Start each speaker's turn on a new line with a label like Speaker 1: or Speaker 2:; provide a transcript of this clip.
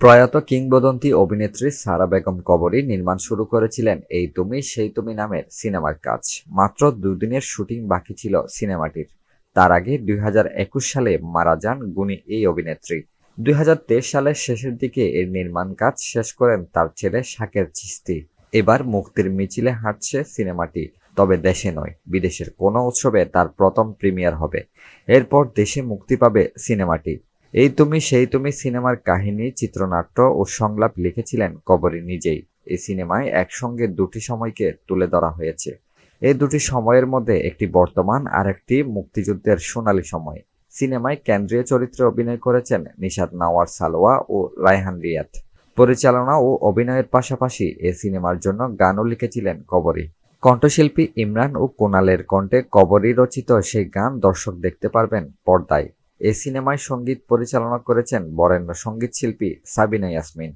Speaker 1: প্রয়াত কিংবদন্তি অভিনেত্রী সারা বেগম কবরী নির্মাণ শুরু করেছিলেন এই তুমি সেই তুমি নামের সিনেমার কাজ। মাত্র দুদিনের শুটিং বাকি ছিল সিনেমাটির। তার আগে দুই হাজার একুশ সালে মারা যান গুণী এই অভিনেত্রী। দুই হাজার তেইশ সালের শেষের দিকে এর নির্মাণ কাজ শেষ করেন তার ছেলে শাকের চিস্তি এবার মুক্তির মিছিলে হাঁটছে সিনেমাটি, তবে দেশে নয়, বিদেশের কোনো উৎসবে তার প্রথম প্রিমিয়ার হবে। এরপর দেশে মুক্তি পাবে সিনেমাটি। এই তুমি সেই তুমি সিনেমার কাহিনী, চিত্রনাট্য ও সংলাপ লিখেছিলেন কবরী নিজেই। এই সিনেমায় একসঙ্গে দুটি সময়কে তুলে ধরা হয়েছে। এই দুটি সময়ের মধ্যে একটি বর্তমান আর একটি মুক্তিযুদ্ধের সোনালী সময়। সিনেমায় কেন্দ্রীয় চরিত্রে অভিনয় করেছেন নিশাদ নাওয়ার সালোয়া ও রায়হান রিয়াত পরিচালনা ও অভিনয়ের পাশাপাশি এ সিনেমার জন্য গানও লিখেছিলেন কবরী। কণ্ঠশিল্পী ইমরান ও কোনালের কণ্ঠে কবরী রচিত সেই গান দর্শক দেখতে পারবেন পর্দায়। এ সিনেমায় সংগীত পরিচালনা করেছেন বরেণ্য সংগীত শিল্পী সাবিনা ইয়াসমিন।